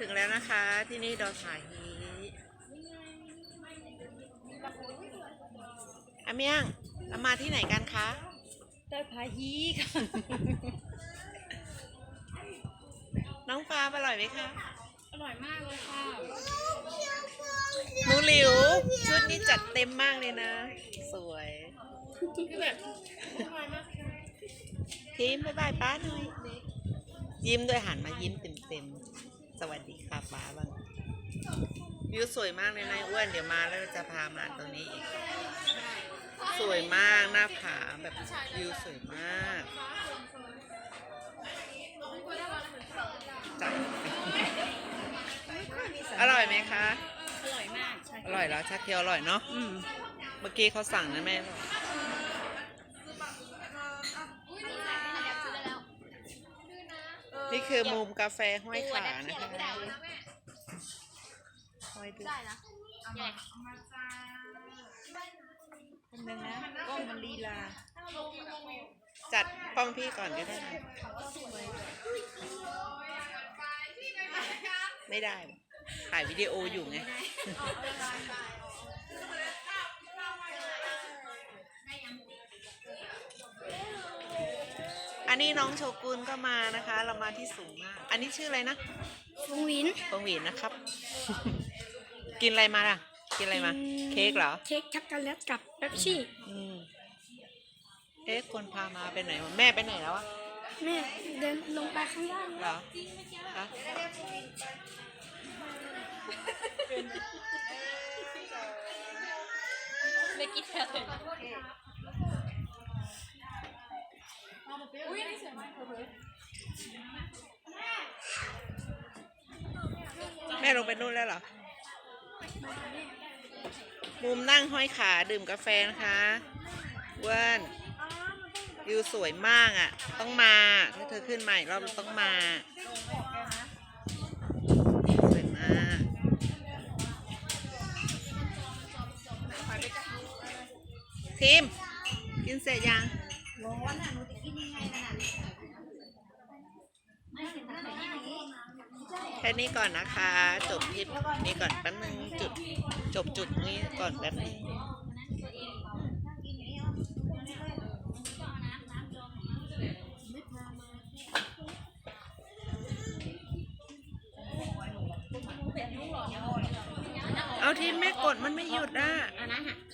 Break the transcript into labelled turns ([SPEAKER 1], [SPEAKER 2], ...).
[SPEAKER 1] ถึงแล้วนะคะที่นี่ดอยผาฮีอาเมียงเรามาที่ไหนกันคะ
[SPEAKER 2] ได้พาฮีค่ะ
[SPEAKER 1] น้องฟ้าอร่อยไหมคะ
[SPEAKER 2] อร่อยมากเลยค่ะ
[SPEAKER 1] หนูหลิว ชุดนี้จัดเต็มมากเลยนะ สวย
[SPEAKER 2] คือแบบอร่อยมากค่ะ
[SPEAKER 1] ทีมบ๊ายบายป้าหน่อยยิ้มด้วยหันมายิ้มเต็มๆส วัสดีค่ะป้าบ้างวิวสวยมากเลยนายอ้วนเดี๋ยวมาแล้วเราจะพามาตรงนี้อีก สวยมากหน้าผาแบบวิวสวยมากจัดอร่อยไหมคะ
[SPEAKER 2] อร่อยมากใช่
[SPEAKER 1] อร่อยแล้วชาเคียวอร่อยเนาะ
[SPEAKER 2] อืม
[SPEAKER 1] เมื่อกี้เขาสั่งนะแม่นี่คือมุมกาแฟห้อยขานะคะห้อย ดู
[SPEAKER 2] ได้นะใหญ่
[SPEAKER 1] คนนึงนะ
[SPEAKER 2] กล้องมันลีลา
[SPEAKER 1] จัดป้องพี่ก่อนก็ได้นะไม่ได้ ถ่ายวิดีโออยู่ไงอันนี้น้องโชกุนก็มานะคะ เรามาที่สูงมาก อันนี้ชื่ออะไรนะ
[SPEAKER 2] ฟงวิน
[SPEAKER 1] ฟงหวีนนะครับ กินอะไรมาล่ะ กินอะไรมา เค้กเหรอ
[SPEAKER 2] เค้กช็อกโกแลตกับเป๊ปซี่
[SPEAKER 1] อืมเอ๊ะคนพามาไปไหนวะแม่ไปไหนแล้วอะ
[SPEAKER 2] แม่เดินลงไปข้างล่าง
[SPEAKER 1] เหรอฮะ
[SPEAKER 2] ไม่กินเลยอุ้ยนี่สวยมาก
[SPEAKER 1] แม่ลงไปนู่นแล้วเหรอ มุมนั่งห้อยขาดื่มกาแฟนะคะเว้นวิวสวยมากอะ ต้องมาถ้าเธอขึ้นมาอีกรอบต้องมาสวยมากทีมกินเสร็จยังแค่นี้ก่อนนะคะ จบคลิปนี้ก่อนแป๊บนึงจุด จบจุดนี้ก่อนแป๊บนึงเอาทีมแม่กดมันไม่หยุดอะ
[SPEAKER 2] อ